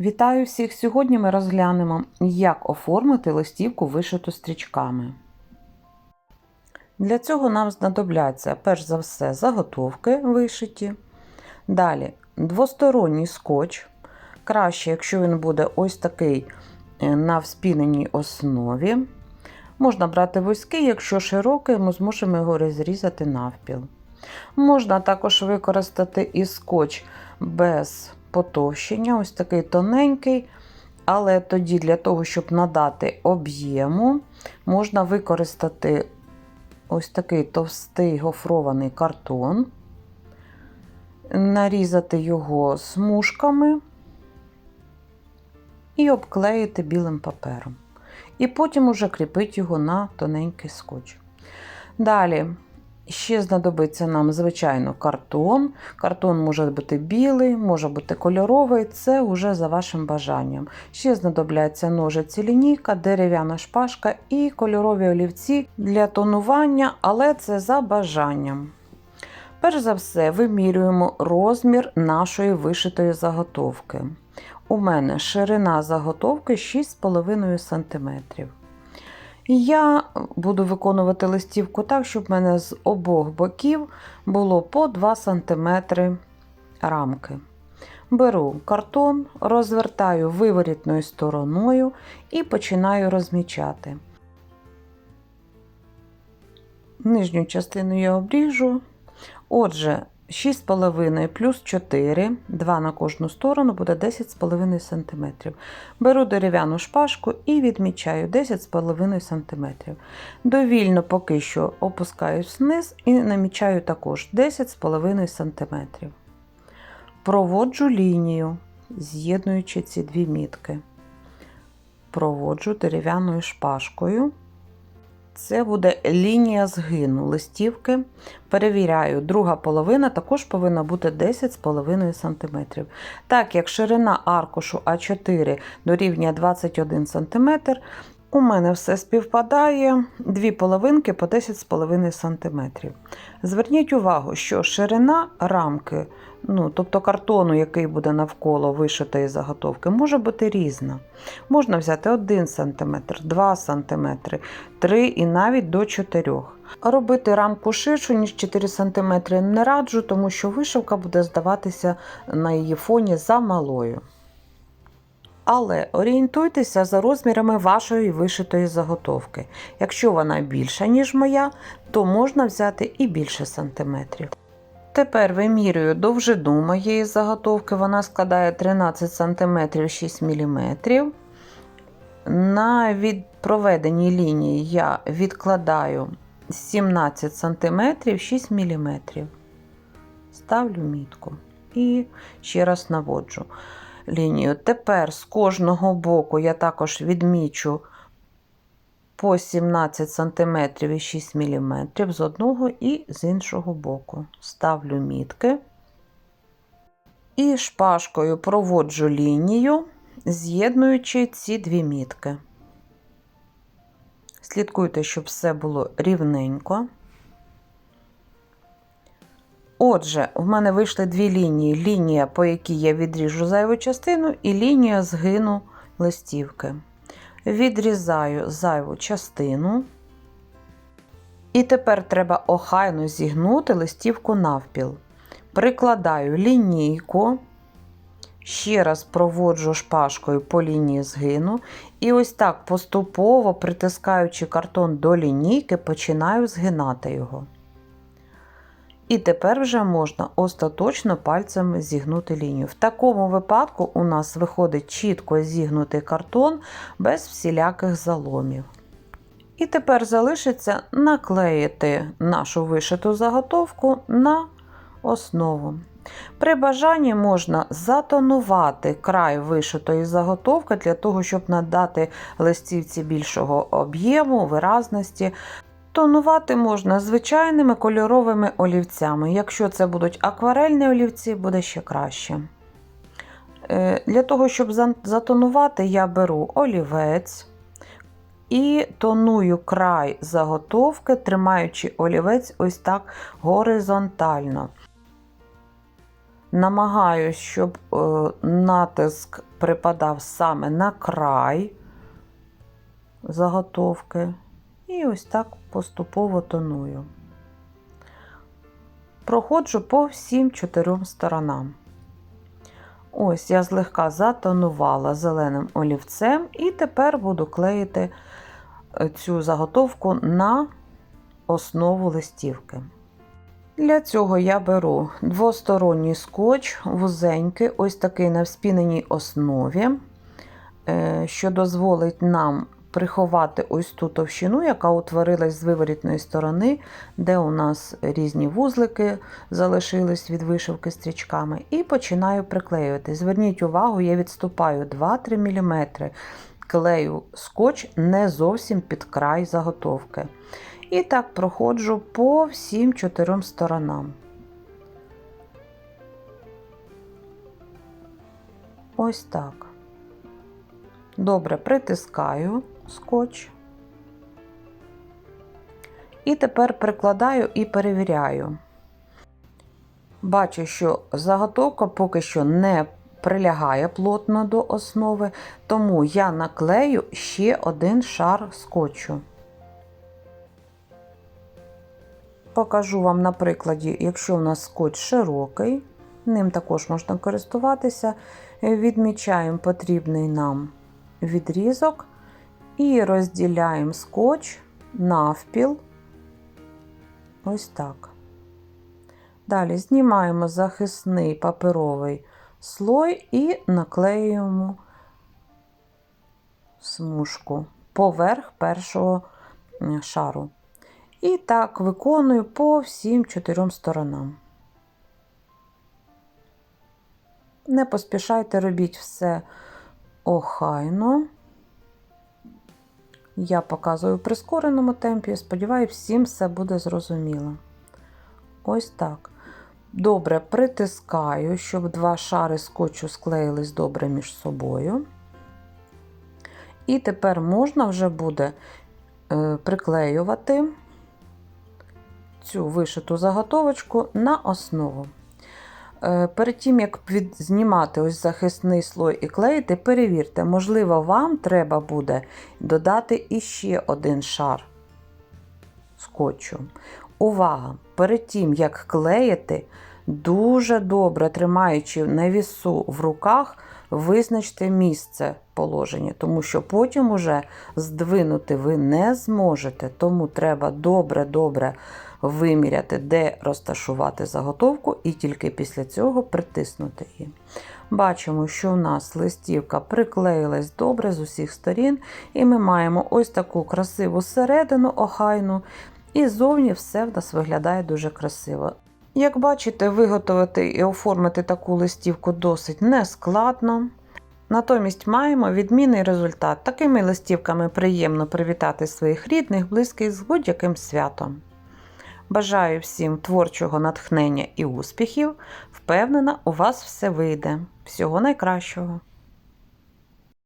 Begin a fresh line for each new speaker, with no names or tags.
Вітаю всіх! Сьогодні ми розглянемо, як оформити листівку вишиту стрічками. Для цього нам знадобляться, перш за все, заготовки вишиті. Далі двосторонній скотч. Краще, якщо він буде ось такий е, на вспіненій основі. Можна брати вузький, якщо широкий, ми зможемо його розрізати навпіл. Можна також використати і скотч без потовщення, ось такий тоненький. Але тоді для того, щоб надати об'єму, можна використати ось такий товстий гофрований картон, нарізати його смужками і обклеїти білим папером. І потім уже кріпити його на тоненький скотч. Далі ще знадобиться нам, звичайно, картон. Картон може бути білий, може бути кольоровий, це вже за вашим бажанням. Ще знадобляться ножиці лінійка, дерев'яна шпажка і кольорові олівці для тонування, але це за бажанням. Перш за все, вимірюємо розмір нашої вишитої заготовки. У мене ширина заготовки 6,5 см. Я буду виконувати листівку так, щоб в мене з обох боків було по 2 см рамки. Беру картон, розвертаю виворітною стороною і починаю розмічати. Нижню частину я обріжу. Отже, 6,5 плюс 4, 2 на кожну сторону буде 10,5 см. Беру дерев'яну шпажку і відмічаю 10,5 см. Довільно поки що опускаюсь вниз і намічаю також 10,5 см. Проводжу лінію, з'єднуючи ці дві мітки. Проводжу дерев'яною шпажкою. Це буде лінія згину листівки. Перевіряю, друга половина також повинна бути 10,5 см. Так як ширина аркушу А4 дорівнює 21 см, у мене все співпадає дві половинки по 10,5 см. Зверніть увагу, що ширина рамки, ну, тобто картону, який буде навколо вишитої заготовки, може бути різна. Можна взяти 1 см, 2 см, 3 і навіть до 4 Робити рамку ширшу, ніж 4 см не раджу, тому що вишивка буде здаватися на її фоні замалою. Але орієнтуйтеся за розмірами вашої вишитої заготовки. Якщо вона більша, ніж моя, то можна взяти і більше сантиметрів. Тепер вимірюю довжину моєї заготовки, вона складає 13 см 6 мм. На від проведеній лінії я відкладаю 17 см 6 мм. Ставлю мітку і ще раз наводжу лінію. Тепер з кожного боку я також відмічу по 17 см і 6 мм з одного і з іншого боку. Ставлю мітки і шпажкою проводжу лінію, з'єднуючи ці дві мітки. Слідкуйте, щоб все було рівненько. Отже, в мене вийшли дві лінії: лінія, по якій я відріжу зайву частину, і лінія згину листівки. Відрізаю зайву частину. І тепер треба охайно зігнути листівку навпіл. Прикладаю лінійку, ще раз проводжу шпажкою по лінії згину. І ось так поступово, притискаючи картон до лінійки, починаю згинати його. І тепер вже можна остаточно пальцем зігнути лінію. В такому випадку у нас виходить чітко зігнутий картон без всіляких заломів. І тепер залишиться наклеїти нашу вишиту заготовку на основу. При бажанні можна затонувати край вишитої заготовки для того, щоб надати листівці більшого об'єму, виразності. Тонувати можна звичайними кольоровими олівцями. Якщо це будуть акварельні олівці, буде ще краще. Е, для того, щоб затонувати, я беру олівець і тоную край заготовки, тримаючи олівець ось так горизонтально. Намагаюсь, щоб е, натиск припадав саме на край заготовки. І ось так поступово тоную. Проходжу по всім чотирьом сторонам. Ось я злегка затонувала зеленим олівцем, і тепер буду клеїти е, цю заготовку на основу листівки. Для цього я беру двосторонній скотч, вузенький, ось такий на вспіненій основі, е, що дозволить нам приховати ось ту товщину, яка утворилась з виворітної сторони, де у нас різні вузлики залишились від вишивки стрічками, і починаю приклеювати. Зверніть увагу, я відступаю 2-3 мм, клею скотч не зовсім під край заготовки. І так проходжу по всім чотирьом сторонам. Ось так. Добре притискаю скотч. І тепер прикладаю і перевіряю. Бачу, що заготовка поки що не прилягає плотно до основи, тому я наклею ще один шар скотчу. Покажу вам на прикладі, якщо у нас скотч широкий, ним також можна користуватися. Відмічаємо потрібний нам відрізок і розділяємо скотч навпіл. Ось так. Далі знімаємо захисний паперовий слой і наклеюємо смужку поверх першого шару. І так виконую по всім чотирьом сторонам. Не поспішайте, робіть все охайно. Я показую в прискореному темпі, сподіваюся, всім все буде зрозуміло. Ось так. Добре притискаю, щоб два шари скотчу склеїлись добре між собою. І тепер можна вже буде е, приклеювати цю вишиту заготовочку на основу. Е, Перед тим, як знімати ось захисний слой і клеїти, перевірте, можливо, вам треба буде додати іще один шар скотчу. Увага! Перед тим, як клеїти, дуже добре тримаючи на вісу в руках, визначте місце положення, тому що потім уже здвинути ви не зможете. Тому треба добре-добре виміряти, де розташувати заготовку, і тільки після цього притиснути її. Бачимо, що у нас листівка приклеїлась добре з усіх сторін, і ми маємо ось таку красиву середину охайну, і зовні все в нас виглядає дуже красиво. Як бачите, виготовити і оформити таку листівку досить нескладно. Натомість маємо відмінний результат. Такими листівками приємно привітати своїх рідних, близьких з будь-яким святом. Бажаю всім творчого натхнення і успіхів. Впевнена, у вас все вийде. Всього найкращого!